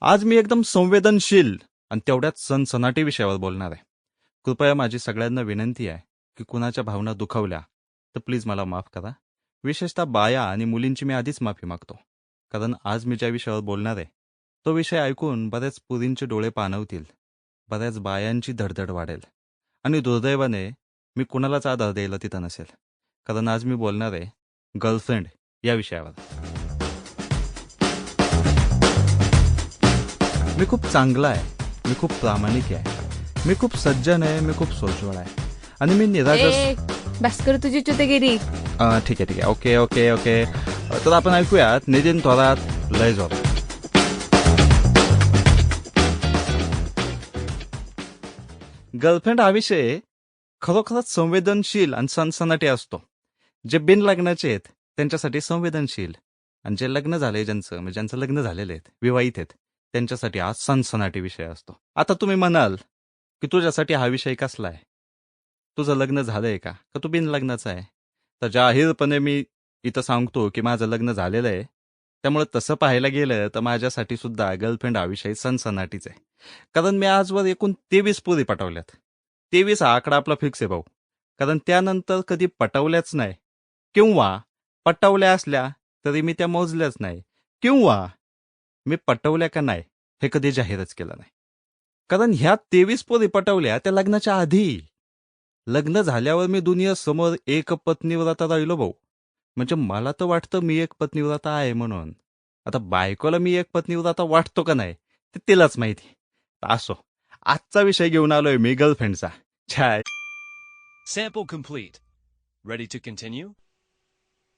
आज मी एकदम संवेदनशील आणि तेवढ्याच सनसनाटी विषयावर बोलणार आहे. कृपया माझी सगळ्यांना विनंती आहे की कुणाच्या भावना दुखावल्या तर प्लीज मला माफ करा. विशेषतः बाया आणि मुलींची मी आधीच माफी मागतो. कारण आज मी ज्या विषयावर बोलणार आहे तो विषय ऐकून बऱ्याच पुरींचे डोळे पाणवतील बऱ्याच बायांची धडधड वाढेल आणि दुर्दैवाने मी कुणालाच आधार द्यायला तिथं नसेल. कारण आज मी बोलणार आहे गर्लफ्रेंड या विषयावर. मी खूप चांगला आहे. मी खूप प्रामाणिक आहे. मी खूप सज्जन आहे. मी खूप सोज्वळ आहे. आणि मी निरागस ए बस कर तुझी चुतेगिरी. अं, ठीक आहे ठीक आहे. Okay okay okay. तर आपण ऐकूयात नितीन थोरात लय जोरात गर्लफ्रेंड हा विषय खरोखरच संवेदनशील आणि सनसनाटी असतो. जे बिन लग्नाचे आहेत त्यांच्यासाठी संवेदनशील. आणि जे लग्न झाले ज्यांचं म्हणजे ज्यांचं लग्न झालेले आहेत विवाहित आहेत त्यांच्यासाठी हा सनसनाटी विषय असतो. आता तुम्ही म्हणाल की तुझ्यासाठी हा विषय कसला आहे? तुझं लग्न झालंय का? का तू बिन लग्नाचा आहे? तर जाहीरपणे मी इथं सांगतो की माझं लग्न झालेलं आहे. त्यामुळे तसं पाहायला गेलं तर माझ्यासाठी सुद्धा गर्लफ्रेंड हा विषय सनसनाटीच आहे. कारण मी आजवर एकूण तेवीस पुरी पटवल्यात. तेवीस हा आकडा आपला फिक्स आहे भाऊ. कारण त्यानंतर कधी पटवल्याच नाही. किंवा पटवल्या असल्या तरी मी त्या मोजल्याच नाही. किंवा मी पटवल्या का नाही हे कधी जाहीरच केलं नाही. कारण ह्या तेवीस पोरी पटवल्या त्या लग्नाच्या आधी. लग्न झाल्यावर मी दुनिया समोर एक पत्नीव्रता राहिलो भाऊ. म्हणजे मला तर वाटतं मी एक पत्नीव्रता आहे म्हणून. आता बायकोला मी एक पत्नीव्रता वाटतो का नाही ते तिलाच माहिती. असो आजचा विषय घेऊन आलोय मी गर्लफ्रेंडचा छाय. Sample complete. Ready to continue?